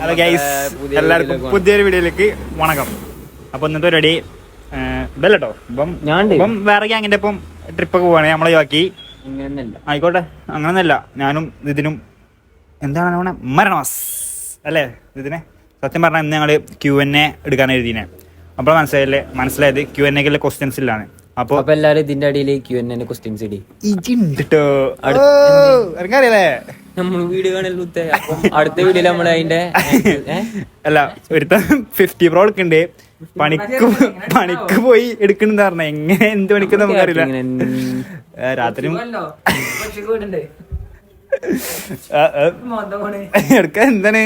Hello guys എല്ലാവർക്കും പുതിയൊരു വീഡിയോയിലേക്ക് വണക്കം. അപ്പൊ ഇന്നത്തെ പരിപാടി ഇതല്ലോ ഇപ്പം ഞാൻ ഇപ്പം വേറെ ഗ്യാങ്ങിന്റെ ഇപ്പം ട്രിപ്പൊക്കെ പോവാണ്. നമ്മളെ ബാക്കി ആയിക്കോട്ടെ. അങ്ങനൊന്നല്ല. ഞാനും ഇതിനും എന്താണ് നമ്മുടെ മരണമാസ് അല്ലേ? ഇതിനെ. സത്യം പറഞ്ഞാൽ ഇന്ന് ഞങ്ങൾ ക്യു എൻ എ എടുക്കാൻ എഴുതിനെ. അപ്പോൾ മനസ്സിലായില്ലേ? മനസ്സിലായത് ക്യു എൻ എക്കുള്ള ക്വസ്റ്റ്യൻസ് ഇല്ലാണ് അപ്പോൾ അപ്പൊ എല്ലാരും ഇതിന്റെ അടിയിൽ ക്യു എൻ എ ക്വസ്റ്റ്യൻസ് ഇടി. ഇജിണ്ട് കേട്ടോ അറിയാലേ നമ്മൾ വീഡിയോ കാണല്ലോ അടുത്ത വീഡിയോയിൽ നമ്മൾ അതിന്റെ അല്ല ഒരുത്ത ഫിഫ്റ്റി പ്രോ എടുക്കണ്ടേ. പണിക്ക് പണിക്ക് പോയി എടുക്കണെന്ന് പറഞ്ഞ എങ്ങനെ എന്ത് പണിക്ക് നമുക്കറിയില്ല. രാത്രി ആ, ആ. എടുക്ക എന്താണ്?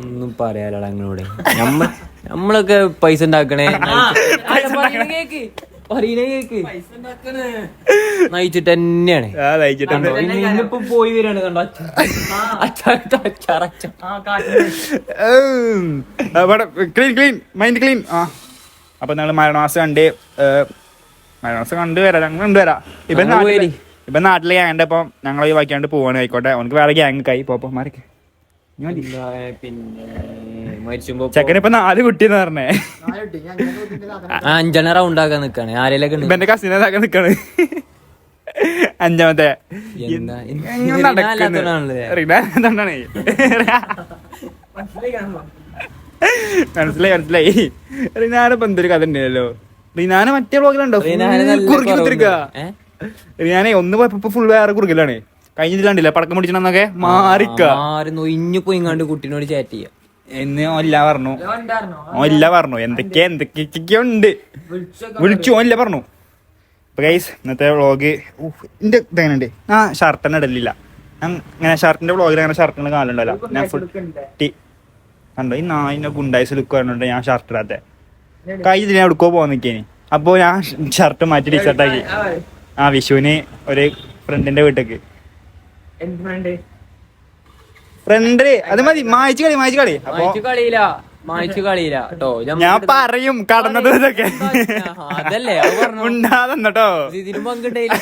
ഒന്നും പറയാലോ ഞങ്ങളോട് നമ്മ നമ്മളൊക്കെ പൈസ ഉണ്ടാക്കണേ. നയിച്ചിട്ട് തന്നെയാണ്. ഇന്നിപ്പോ പോയി വരാണ് കണ്ടോ? ക്ലീൻ ക്ലീൻ മൈൻഡ് ക്ലീൻ ആ അപ്പൊ നിങ്ങൾ മരണമാസം കണ്ട് മരണമാസം കണ്ടു വരാം. ഞങ്ങൾ കണ്ടുവരാം ഇപ്പൊ. ഇപ്പൊ നാട്ടിലെ ഗ്യാങ്ങിന്റെ അപ്പം ഞങ്ങൾ ഒഴിവാക്കിയാണ്ട് പോവാണ്. ആയിക്കോട്ടെ. അവനക്ക് വേറെ ഗ്യാങ് കൈ പോപ്പോ മാറിക്ക്. ഇനി മതി. പിന്നെ ചെക്കനിപ്പൊ നാല് കുട്ടി നാല് കുട്ടിന്ന് പറഞ്ഞേ. അഞ്ചെണ്ണ റൗണ്ട് ആക്കാൻ നിക്കാണ്. ആരെയൊക്കെ ഇപ്പൊ എന്റെ കസിനെ ഇതാക്കാൻ നിക്കാണ്. അഞ്ചാമത്തെ. മനസ്സിലായി മനസ്സിലായി. റിനാനിപ്പോ എന്തൊരു കഥ ഉണ്ടല്ലോ റിനാന മറ്റേ ബ്ലോഗിലുണ്ടോ റിനാന് കുറുക്കി കുത്തിരിക്ക? റിനാനെ ഒന്ന് പോയപ്പോ ഫുൾ വേറെ കുറുക്കിലാണ് കഴിഞ്ഞിട്ടില്ലാണ്ടില്ല? പടക്കം പിടിച്ചിട്ടൊക്കെ മാറിക്ക. ആര് നൊയിഞ്ഞു പോയിങ്ങാണ്ട് കുട്ടീനോട് ചാറ്റ് ചെയ്യാം. എന്ന് ഇല്ല പറഞ്ഞു. ഇല്ല പറഞ്ഞു. എന്തൊക്കെ എന്തൊക്കെയൊക്കെയോ ഉണ്ട്. വിളിച്ചു ഇല്ല പറഞ്ഞു. അപ്പൊ ഗൈസ് ഇന്നത്തെ വ്ളോഗ് എന്റെ ഇതെങ്ങനെയുണ്ട് ആ ഷർട്ട് തന്നെ ഇടലില്ല. ഞാൻ ഇങ്ങനെ ഷർട്ടിന്റെ വ്ളോഗിൽ അങ്ങനെ ഷർട്ടിന് കാലുണ്ടല്ലോ ഞാൻ ഫുൾ ടി കണ്ടോ? ഈ നായിന്റെ ഗുണ്ടായിസ് ലുക്ക് പറഞ്ഞിട്ട് ഞാൻ ഷർട്ട് ഇടാത്തെ. കൈ ഇതിനെ എടുക്കോ പോകാൻ നിൽക്കേനി അപ്പോ ഞാൻ ഷർട്ട് മാറ്റി ടീഷർട്ടാക്കി ആ വിഷുവിന് ഒരു ഫ്രണ്ടിന്റെ വീട്ടിലേക്ക് ഫ്രണ്ട് അത് മതി. മായച്ചു കളി മായച്ചു കളി. അപ്പൊ മായ്ച്ചു കളിയില്ല മായ്ച്ചു കളിയില്ല കേട്ടോ ഞാൻ പറയും കടന്നത് ഇതൊക്കെ. അതല്ലേ ഉണ്ടാകുന്നോ ഇതിന് പങ്കിട്ടില്ല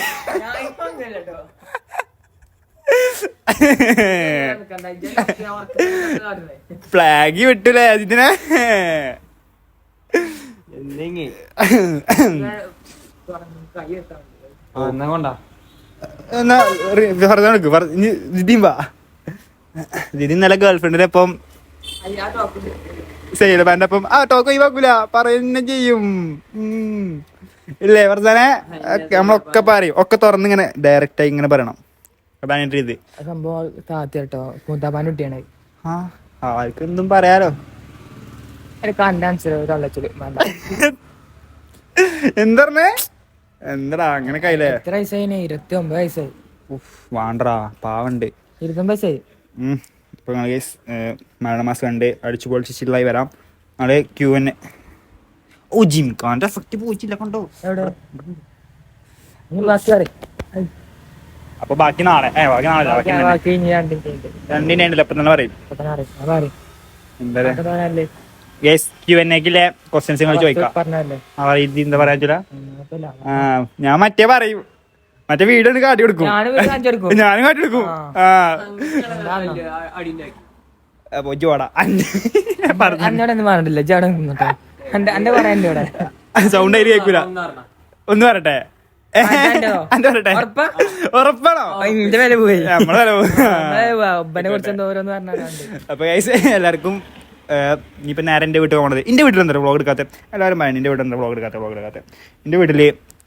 ഫ്ലാഗ് വിട്ടൂലേ ഇതിനെ എന്നാ കൊണ്ടാ. എന്നാ പറഞ്ഞു വെറുതെ. വെറു- ഇനി ദിദിയും ദിദി ഇന്നലെ ഗേൾഫ്രണ്ടിന്റെ ഒപ്പം സെയില പാന്റെ ഒപ്പം ആ ടോക്ക് ഒഴിവാക്കൂല പറയുന്ന ചെയ്യും. ഇല്ലേ വർദ്ധനെ നമ്മളൊക്കെ പറയും. ഒക്കെ തുറന്ന് ഇങ്ങനെ ഡയറക്റ്റ് ആയി ഇങ്ങനെ പറയണം. അതാണ് എന്റെ സംഭവം കുട്ടിയാണ്. ആ ആർക്ക് എന്തും പറയാലോ. എന്തടാ അങ്ങനെ കയ്യിലേ? എത്ര വയസ്സായി ഇരുപത്തി ഒമ്പത് പാവണ്ട്. വയസ്സായി? ഉം. ഇപ്പൊ ഞങ്ങൾ ഗൈസ് മരണമാസം കണ്ട് അടിച്ചു പൊളിച്ച് ചില്ലായി വരാം. നാളെ ക്യൂ എൻ ഓ ജിം കാന്റെ എഫക്റ്റ് പോയിച്ചില്ല കണ്ടോ? അപ്പൊ ബാക്കി നാളെ. ഏ ബാക്കി നാളെ ബാക്കി നാളെ. ബാക്കി ഇനി രണ്ടിന്റെ ഉണ്ട് രണ്ടിനെ ഉണ്ടല്ലോ ഇപ്പൊ തന്നെ പറയും. അപ്പൊ തന്നെ പറയും? എന്താ അതൊക്കെ ഗൈസ് ക്യൂ എൻ എക്കിലെ ക്വസ്റ്റ്യൻസ് നിങ്ങൾ ചോദിക്കാം. എന്താ പറയാ ഞാൻ മറ്റേ പറയും. മറ്റേ വീട് കാട്ടി കൊടുക്കും. ഞാൻ കാട്ടി കൊടുക്കും. ആ. ആ. അപ്പൊ ജോടാ പറഞ്ഞു. എന്നോട് ഒന്നും പറഞ്ഞിട്ടില്ല. ജാടെ നിന്നിട്ടോ. എന്റെ എന്റെ പറയാൻ എന്റെ ഇവിടെ. സൗണ്ട് ആയിട്ട് കേൾക്കൂല ഒന്ന് പറട്ടെ ഉറപ്പാണോ? വില പോയി. നമ്മളെ വില പോയി. ഒബ്ബനെ കുറിച്ച് എന്തോ ഓരോന്ന് പറഞ്ഞാണ്ട് അപ്പൊ എല്ലാവർക്കും ഇനിയിപ്പോ നേരെ എന്റെ വീട്ടിൽ പോകണത് എന്റെ വീട്ടിൽ എന്താ വ്ളോഗ് എടുക്കാത്ത? എല്ലാവരും പറയും എന്റെ വീട്ടിൽ എന്താ വ്ളോഗ് എടുക്കാത്ത വ്ളോഗ് എടുക്കാത്ത? എന്റെ വീട്ടിൽ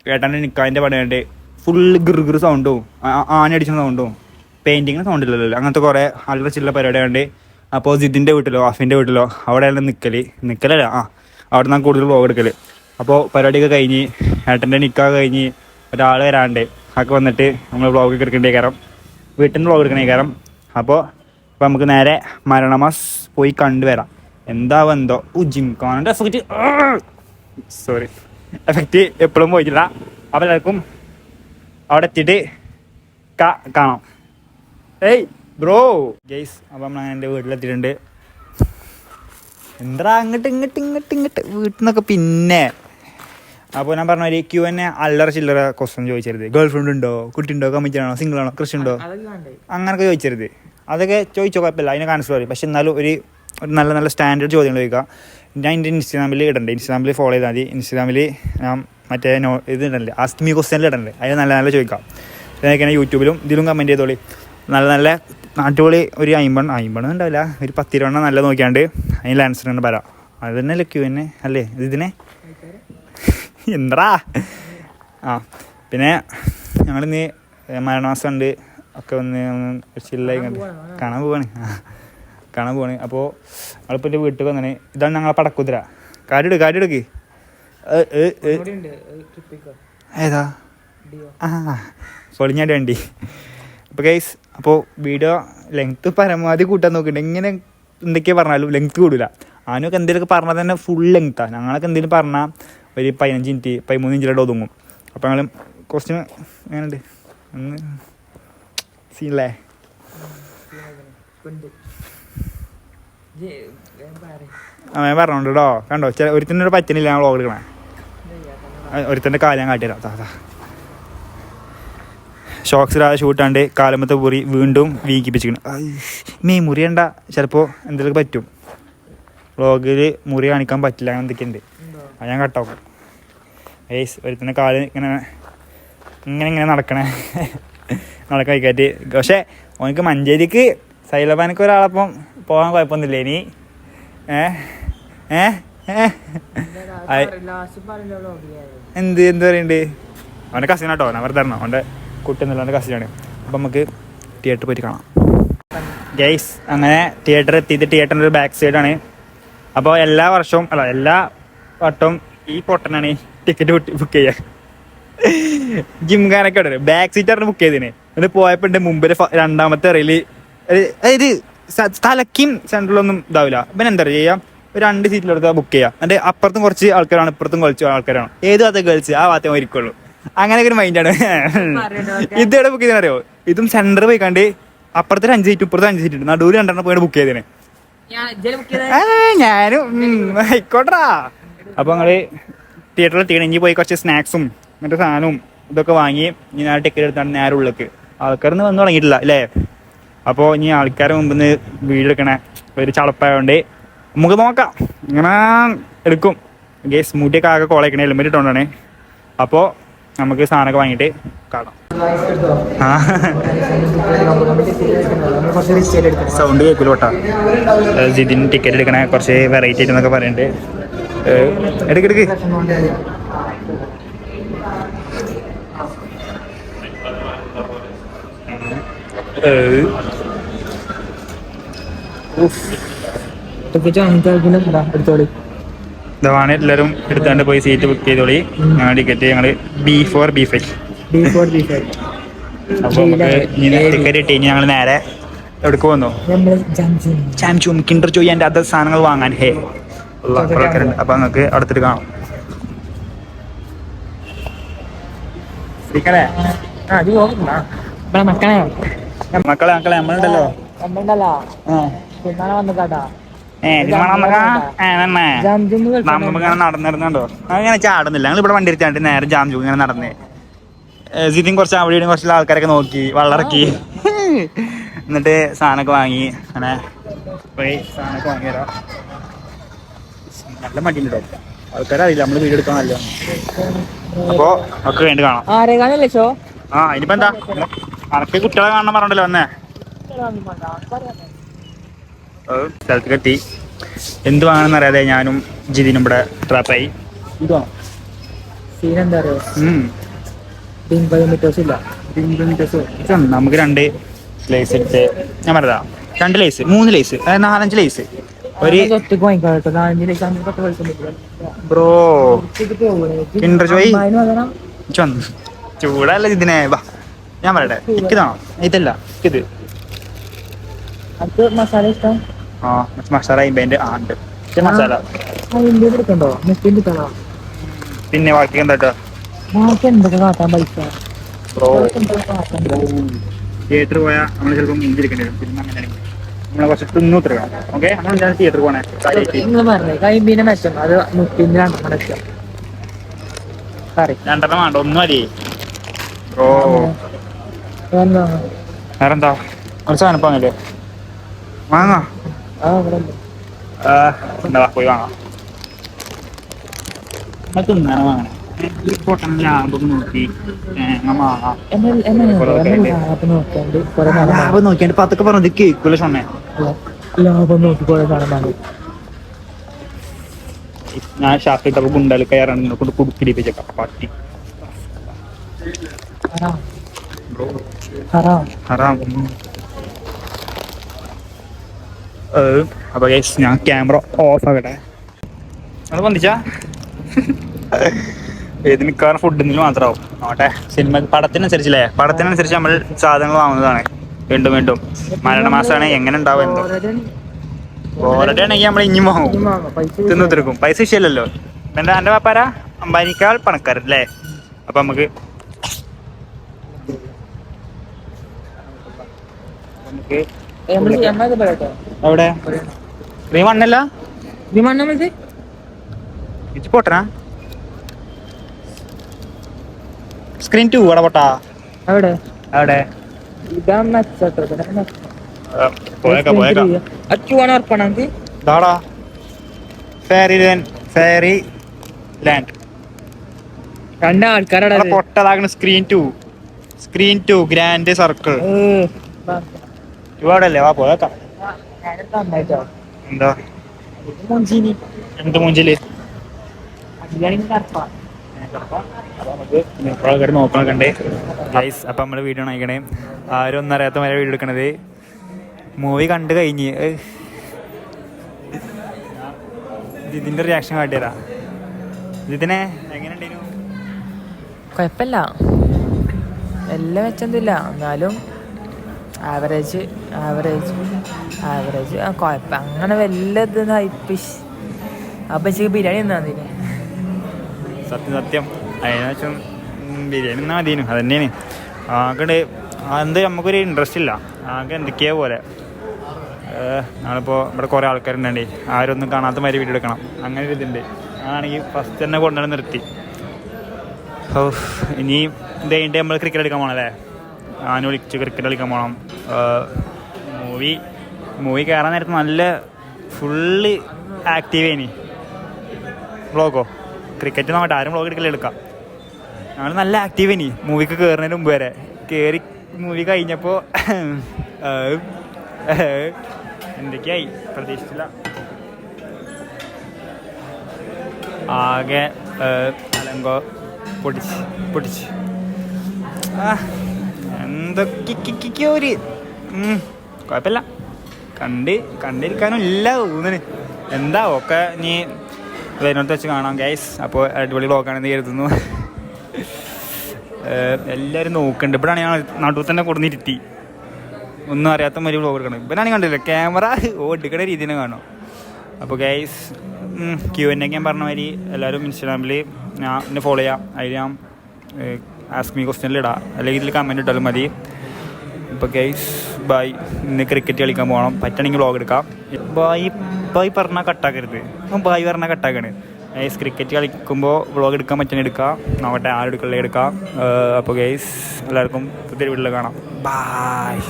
ഏട്ടാന്റെ നിക്കാന്റെ പണിയുണ്ട് ഫുള്ള് ഗിർഗിർ സൗണ്ടോ ആന അടിക്കുന്ന സൗണ്ടും പെയിന്റിങ്ങിന് സൗണ്ട് ഇല്ലല്ലോ. അങ്ങനത്തെ കുറെ അല്ലറ പരിപാടി കണ്ട് അപ്പോൾ ജിദിന്റെ വീട്ടിലോ അഫിന്റെ വീട്ടിലോ അവിടെയാണ് നിൽക്കൽ നിൽക്കലല്ല ആ അവിടെ നിന്നാണ് കൂടുതൽ വ്ളോഗ് എടുക്കൽ. അപ്പോൾ പരിപാടിയൊക്കെ കഴിഞ്ഞ് ഏട്ടന്റെ നിൽക്കാൻ കഴിഞ്ഞ് ഒരാൾ വരാണ്ട് ഒക്കെ വന്നിട്ട് നമ്മൾ വ്ളോഗ് എടുക്കേണ്ടി കയറാം വീട്ടിൽ നിന്ന് വ്ളോഗ് എടുക്കണേ കയറാം അപ്പോൾ അപ്പോൾ നമുക്ക് നേരെ മരണമാസ് പോയി കണ്ടുവരാം എന്താവോ എന്തോ ഓ എഫക്റ്റ് സോറി എഫക്റ്റ് എപ്പോഴും പോയിട്ടില്ല. അപ്പോൾ എല്ലാവർക്കും അവിടെ എത്തിയിട്ട് കാണാം. ഏയ് ബ്രോ. ഗെയ്സ് അപ്പം നമ്മൾ എന്റെ വീട്ടിലെത്തിയിട്ടുണ്ട്. എന്താ അങ്ങോട്ട് ഇങ്ങോട്ട് ഇങ്ങോട്ട് ഇങ്ങോട്ട് വീട്ടിൽ നിന്നൊക്കെ പിന്നെ. അപ്പോൾ ഞാൻ പറഞ്ഞ ഒരു ക്യൂ എന്നെ അല്ലറ ചില്ലറ ക്വസ്റ്റൻ ചോദിച്ചരുത്. ഗേൾ ഫ്രണ്ട് ഉണ്ടോ? കുട്ടി ഉണ്ടോ കമ്മിറ്റാണോ സിംഗിൾ ആണോ? കൃഷി ഉണ്ടോ? അങ്ങനെയൊക്കെ അങ്ങനൊക്കെ ചോദിച്ചരുത്. അതൊക്കെ ചോദിച്ചോ കുഴപ്പമില്ല. അതിനൊക്കെ ആൻസർ പറയും. പക്ഷെ എന്നാലും ഒരു ഒരു നല്ല നല്ല സ്റ്റാൻഡേർഡ് ചോദ്യങ്ങൾ ചോദിക്കുക ഞാൻ എന്റെ ഇൻസ്റ്റാഗ്രാമിൽ ഇടണ്ടേ? ഇൻസ്റ്റാഗ്രാമിൽ ഫോളോ ചെയ്താൽ മതി. ഇൻസ്റ്റാഗ്രാമിൽ ഞാൻ മറ്റേ നോ ഇത് ഇടണ്ടേ ക്വസ്റ്റ്യൻ മീ ക്വസ്റ്റ്യനിൽ ഇടണ്ടേ അതിന് നല്ല നല്ല ചോദിക്കാം. ഇതൊക്കെയാണ് യൂട്യൂബിലും ഇതിലും കമന്റ് ചെയ്തോളി. നല്ല നല്ല നാട്ടുപൊളി ഒരു അമ്പണ്ണം. അമ്പണ്ണം ഉണ്ടാവില്ല. ഒരു പത്തിരണ്ണം നല്ല നോക്കിയാണ്ട് അതിൽ ആൻസർ തന്നെ വരാം. അത് തന്നെ ക്യൂ തന്നെ? അല്ലേ? ഇത് ഇതിനെ? എന്താ ആ പിന്നെ ഞങ്ങളിന്ന് മരണമാസം ഉണ്ട്. ഒക്കെ വന്ന് ചില്ലായി കണ്ട് കാണാൻ പോവാണ്. കാണാൻ പോവാണ്. അപ്പോൾ നമ്മളിപ്പോൾ എന്റെ വീട്ടിൽ വന്നേ ഇതാണ് ഞങ്ങളെ പടക്കുതിര. കാര്യം കാര്യം എടുക്ക് ഏതാ? ആ പൊളിഞ്ഞാടി വണ്ടി. അപ്പോൾ ഗൈസ് അപ്പോൾ വീഡിയോ ലെങ്ത് പരമാവധി കൂട്ടാൻ നോക്കുന്നുണ്ട് ഇങ്ങനെ എന്തൊക്കെയാ പറഞ്ഞാലും ലെങ്ത് കൂടില്ല ആനൊക്കെ എന്തെങ്കിലുമൊക്കെ പറഞ്ഞാൽ തന്നെ ഫുൾ ലെങ്ത്താണ് ഞങ്ങളൊക്കെ എന്തെങ്കിലും പറഞ്ഞാൽ ഒരു പതിനഞ്ച് മിനിറ്റ് പതിമൂന്ന് ഇഞ്ചിലോട്ട് ഒതുങ്ങും. അപ്പോൾ ഞങ്ങൾ ക്വസ്റ്റ്യൻ എങ്ങനെയുണ്ട്? ഒന്ന് സീനല്ലേ ആ ഞാൻ പറഞ്ഞോണ്ട് കേട്ടോ കണ്ടോ? ചില ഒരു പറ്റുന്നില്ല ഞാൻ വ്ളോഗ് എടുക്കണേ. ഒരുത്തന്റെ കാലം ഞാൻ കാട്ടിത്തരാം താ ഇടാതെ ഷൂട്ടാണ്ട് കാലമത്തെ മുറി വീണ്ടും വീങ്ങിപ്പിച്ചിരിക്കണം മീ മുറിയണ്ട. ചിലപ്പോൾ എന്തെങ്കിലും പറ്റും. വ്ളോഗിൽ മുറി കാണിക്കാൻ പറ്റില്ല അങ്ങനെ എന്തൊക്കെയുണ്ട്. അത് ഞാൻ കട്ടാക്കും ഏയ്സ് ഒരുത്തന്നെ കാൽ ഇങ്ങനെ ഇങ്ങനെ ഇങ്ങനെ നടക്കണേ. നടക്കാൻ കഴിക്കാറ്റ് പക്ഷേ ഓനക്ക് മഞ്ചേരിക്ക് സൈലബാനക്ക് ഒരാളപ്പം പോകാൻ കുഴപ്പമൊന്നുമില്ല ഇനി. ഏ? ഏ. എന്ത് എന്ത് പറയണ്ടേ? അവന്റെ കസിൻ ആട്ടോ ഞാൻ തരണം അവന്റെ കുട്ടി എന്നുള്ള അവന്റെ കസിനാണ് അപ്പം നമുക്ക് തിയേറ്ററിൽ പോയിട്ട് കാണാം. ഗൈസ് അങ്ങനെ തിയേറ്റർ എത്തിയിട്ട് തിയേറ്ററിന്റെ ഒരു ബാക്ക് സൈഡാണ് അപ്പോൾ എല്ലാ വർഷവും അല്ല എല്ലാ വട്ടവും ഈ പൊട്ടനാണ് ടിക്കറ്റ് ബുക്ക് ചെയ്യുക ജിംഖാനൊക്കെ ഉണ്ട്. ബാക്ക് സീറ്റാണ് ബുക്ക് ചെയ്തതിന് എന്നിട്ട് പോയപ്പോൾ ഉണ്ട് മുമ്പിൽ രണ്ടാമത്തെ റെയിൽ അതായത് സ്ഥലക്കും സെൻട്രലൊന്നും ഇതാവില്ല. പിന്നെ എന്താ ചെയ്യുക ഒരു സീറ്റിൽ എടുത്താൽ ബുക്ക് ചെയ്യാം. എന്നിട്ട് അപ്പുറത്തും കുറച്ച് ആൾക്കാരാണ് ഇപ്പുറത്തും കുറച്ച് ആൾക്കാരാണ്. ഏത് ഭാഗത്തെ ഗേൾസ് ആ ഭാഗത്തെ ഇരിക്കുള്ളൂ അങ്ങനെയൊക്കെ ഒരു മൈൻഡാണ് ഇത് എവിടെ ബുക്ക് ചെയ്തെന്ന് അറിയോ? ഇതും സെന്റർ പോയി കണ്ട് അപ്പുറത്തെ അഞ്ച് സീറ്റ് ഇപ്പുറത്തെ അഞ്ച് സീറ്റ് ഉണ്ട്. നടുവിൽ രണ്ടെണ്ണം പോയി ബുക്ക് ചെയ്തേനെ. ഞാനും ആയിക്കോട്ടാ അപ്പൊ ഞങ്ങൾ തിയേറ്ററിൽ ഇനി പോയി കുറച്ച് സ്നാക്സും മറ്റേ സാധനവും ഇതൊക്കെ വാങ്ങി ഇനി ഞാൻ ടിക്കറ്റ് എടുത്താണ് നേരെ ഉള്ളിലേക്ക്. ആൾക്കാരൊന്നും വന്നു തുടങ്ങിയിട്ടില്ല അല്ലേ? അപ്പോൾ ഇനി ആൾക്കാരെ മുമ്പിൽ നിന്ന് വീഡിയോ എടുക്കണ ഒരു ചളപ്പായോണ്ട് നമുക്ക് നോക്കാം. ഇങ്ങനെ എടുക്കും. ഗേസ് മുടിയൊക്കെ ആകെ കോളേക്കണേ ഹെൽമെറ്റ് ഇട്ടുകൊണ്ടാണ് അപ്പോൾ നമുക്ക് സാധനമൊക്കെ വാങ്ങിയിട്ട് കാണാം. സൗണ്ട് കേൾക്കില്ല കേട്ടോ. ജിതിന് ടിക്കറ്റ് എടുക്കണേ കുറച്ച് വെറൈറ്റി ആയിട്ട് എന്നൊക്കെ പറയുന്നുണ്ട് എടുക്കെടുക്ക് ഏഹ്, ഏഹ്. ഉഫ്. എടുത്തോളി ഇതാണ് എല്ലാവരും എടുത്താണ്ട് പോയി സീറ്റ് ബുക്ക് ചെയ്തോളി. ഞങ്ങൾ ടിക്കറ്റ് ഞങ്ങൾ B four B five B four B five അപ്പോൾ നമുക്ക് ടിക്കറ്റ് കിട്ടി. ഇനി ഞങ്ങൾ നേരെ എവിടേക്ക് വന്നു ചാംചും കിൻഡർ അതർ സാധനങ്ങൾ വാങ്ങാൻ. ഹേ. ആൾക്കാരുണ്ട്. അപ്പോൾ നിങ്ങൾക്ക് അടുത്തിട്ട് കാണാം. മക്കളെ. മക്കളെ മക്കളെ നമ്മളുണ്ടല്ലോ. തിന്നാണ് വന്നു കേട്ടാ നടന്നിരുന്നുണ്ടോ അങ്ങനെ ചാടുന്നില്ല ഞങ്ങൾ ഇവിടെ വണ്ടി. എടുത്താണ്ട് നേരെ ജാംജു ഇങ്ങനെ നടന്നേ. ജിതിൻ കുറച്ച് അവിടെ ഇവിടെയും കുറച്ചുള്ള ആൾക്കാരൊക്കെ നോക്കി വള്ളറക്കി. എന്നിട്ട് സാധനമൊക്കെ വാങ്ങി അങ്ങനെ പോയി സാധനമൊക്കെ വാങ്ങി തരാം നല്ല മടിയുണ്ടോ? ആൾക്കാരറിയില്ല നമ്മൾ വീഡിയോ എടുക്കാണല്ലോ അപ്പോ ഒക്കെ വേണ്ടി കാണാം. ആ ഇനിയിപ്പോ എന്താ? അനക്ക് കുട്ടികളെ കാണണം പറഞ്ഞല്ലോ വന്നേ? സ്ഥലത്ത് കെട്ടി എന്തുവാണെന്ന് അറിയാതെ ഞാനും ജിതിനും ഇവിടെ ട്രാപ്പായി സീൻ എന്താ അറിയോ? നമുക്ക് രണ്ട് ലേസ് എടുത്ത് ഞാൻ പറഞ്ഞതാ. രണ്ട് ലേസ് മൂന്ന് ലേസ് നാലഞ്ച് ലേസ് ഒരു ബ്രോ? ചൊന്ന് ചൂടല്ല ഇതിനെ. വാ ഞാൻ പറയട്ടെ. ഇതാണോ ഇതല്ല ഇത് മസാല ഇഷ്ടം. ആ മസാല അമ്പതിന്റെ ആ ഉണ്ട്. ഇത് മസാല. പിന്നെ ബാക്കി എന്താ തിയേറ്റർ പോയാൽ നമ്മൾ ചിലപ്പോൾ മുഞ്ചിരിക്കേണ്ടി വരും. പിന്നെ അങ്ങനെ നമ്മളെ കുറച്ച് തിന്നു വേണം ഓക്കെ? നമ്മൾ തിയേറ്റർ പോണേ. രണ്ടെണ്ണം വേണ്ട ഒന്നും മതി. ബ്രോ വേറെന്താ? ഒരു സാധനം വാങ്ങാം. എന്താ പോയി വാങ്ങാം. നമുക്ക് തിന്നാണ് വാങ്ങണം? ഈ പൊട്ടൻ ലാഭം നോക്കി. തേങ്ങ എന്നെ എന്നെ കുറെ എന്നെ കഴിഞ്ഞ്. ലാഭം നോക്കിയാണ്ട് കുറെ നാളെ ലാഭം നോക്കിയാണ്ട് പത്തൊക്കെ പറഞ്ഞത് കേൾക്കൂല സൊണ്ണേ ലാഭം നോക്കി കുറെ നാളെ വാങ്ങി. ഞാൻ ഷാപ്പിട്ടപ്പോ ഗുണ്ടൽ കയറാണ് നിന്നെ കൊണ്ട് കുടുക്കിടിപ്പിച്ചേക്കാം പട്ടി ഹറാം. ഹറാം. ഹറാം ഏഹ്, അപ്പൊ ഞാൻ ക്യാമറ ഓഫ് ആകട്ടെ. അത് പൊന്തിച്ചാ ഏത് മിക്കവാറും ഫുഡിന് മാത്രമാവും. നോട്ടെ സിനിമ പടത്തിനനുസരിച്ചല്ലേ? പടത്തിനനുസരിച്ച് നമ്മൾ സാധനങ്ങൾ വാങ്ങുന്നതാണ്. വീണ്ടും വീണ്ടും. മരണമാസമാണ് എങ്ങനെ ഉണ്ടാവും എന്തോ. ഓൾറെഡി ആണെങ്കിൽ നമ്മൾ ഇനി വാങ്ങാം. തിന്നു തീർക്കും. പൈസ വിഷയമല്ലല്ലോ. എന്റെ എന്റെ പാപ്പാര അംബാനിക്കാൾ പണക്കാരല്ലേ അപ്പൊ നമുക്ക് നമുക്ക് എവിടെ നീ മണ്ണല്ല വിമാനം വിളിച്ച് ഇച്ച് പൊട്ടനാ? സ്ക്രീൻ ടു അവിടെ പൊട്ടാ. അവിടെ. അവിടെ. ഇതാ മെച്ചട്ടോ പോയേക്കാം പോയേക്കാം. അച്ചുവാണ് ഉറപ്പാണെങ്കിൽ ഇതാടാ. ലാൻഡ് ഫെയറി ലാൻഡ് രണ്ട് ആൾക്കാരാണ് പൊട്ടതാകണ screen two screen two grand circle ഇവിടെ അല്ലേ വാ പോയേക്കാം എന്താ? എന്ത് മൂഞ്ചിൽ ഗൈസ് അപ്പം നമ്മൾ വീഡിയോ ആയിക്കണേ ആരും ഒന്നും അറിയാത്ത വരെ വീഡിയോ എടുക്കണത്. മൂവി കണ്ടു കഴിഞ്ഞ്. ജിതിന്റെ റിയാക്ഷൻ കാട്ടിയതാ. ഇതിനെ എങ്ങനെയുണ്ടായിരുന്നു കുഴപ്പമില്ല എല്ലാം വെച്ചൊന്നുമില്ല എന്നാലും ആവറേജ് ആവറേജ് ആവറേജ് ആ കുഴപ്പം. അങ്ങനെ ഇത് ഹൈപ്പിഷ് അപ്പം എനിക്ക് ബിരിയാണി തന്നാ സത്യം സത്യം. അതിനുവശം ബിരിയാണി എന്നാ മതിനു അത് തന്നെയാണ് ആകെ എന്ത് നമുക്കൊരു ഇൻട്രസ്റ്റ് ഇല്ല. ആകെ എന്തൊക്കെയാ പോലെ. നമ്മളിപ്പോൾ ഇവിടെ കുറേ ആൾക്കാരുണ്ടേ ആരൊന്നും കാണാത്ത മാതിരി വീഡിയോ എടുക്കണം. അങ്ങനെ ഒരു ഇതുണ്ട്. ആണെങ്കിൽ ഫസ്റ്റ് തന്നെ കൊണ്ടുവന്ന് നിർത്തി. ഇനി ഇതേ നമ്മൾ ക്രിക്കറ്റ് എടുക്കാൻ പോകണം ഞാൻ വിളിച്ച് ക്രിക്കറ്റ് കളിക്കാൻ പോകണം മൂവി മൂവി കയറാൻ നേരത്ത് നല്ല ഫുള്ള് ആക്റ്റീവ് ഇനി ബ്ലോഗോ ക്രിക്കറ്റ് നോക്കട്ടെ ആരും ബ്ലോഗ് എടുക്കലേ എടുക്കാം. ഞങ്ങൾ നല്ല ആക്റ്റീവ് ഇനി മൂവിക്ക് കയറുന്നതിന് മുമ്പ് വരെ. കയറി മൂവി കഴിഞ്ഞപ്പോൾ എന്തൊക്കെയായി? പ്രതീക്ഷിച്ചില്ല. ആകെ അലങ്കോ പൊടിച്ച് പൊടിച്ച് ആ, എന്തൊക്കെയോ ഒരു കുഴപ്പമില്ല. കണ്ട് കണ്ടിരിക്കാനും ഇല്ല തോന്നുന്നു. എന്താ ഒക്കെ നീ വരുന്നിടത്ത് വെച്ച് കാണാം ഗൈസ് അപ്പോൾ അടിപൊളി ബ്ലോക്കാണെന്ന് കരുതുന്നു. എല്ലാവരും നോക്കുന്നുണ്ട്. ഇവിടെയാണ് ഞാൻ നടുവ് തന്നെ കൊടുന്നിരുത്തി ഒന്നും അറിയാത്ത മാതിരി വ്ലോഗ് എടുക്കണം ഇവനാണ് കണ്ടില്ല? ക്യാമറ ഓടിക്കണ രീതിയിൽ കാണും. അപ്പോൾ ഗൈസ് ക്യൂ എൻ ഞാൻ പറഞ്ഞ മാതിരി എല്ലാവരും ഇൻസ്റ്റാഗ്രാമിൽ ഞാൻ എന്നെ ഫോളോ ചെയ്യാം അതിൽ ഞാൻ ആസ്ക് മീ ക്വസ്റ്റ്യനിൽ ഇടാം അല്ലെങ്കിൽ ഇതിൽ കമന്റ് ഇട്ടാലും മതി. ഇപ്പോൾ ഗൈസ് ബായ് ഇന്ന് ക്രിക്കറ്റ് കളിക്കാൻ പോകണം പറ്റണമെങ്കിൽ വ്ളോഗ് എടുക്കാം. ബായ് ബായ് പറഞ്ഞാൽ കട്ടാക്കരുത് അപ്പം ബായ് പറഞ്ഞാൽ കട്ടാക്കാണ് ഗൈസ് ക്രിക്കറ്റ് കളിക്കുമ്പോൾ വ്ളോഗ് എടുക്കാൻ പറ്റണ എടുക്കാം. നോക്കട്ടെ ആരെടുക്കലേ എടുക്കാം. അപ്പോൾ ഗൈസ് എല്ലാവർക്കും പുതിയ വീട്ടിൽ കാണാം. ബായ്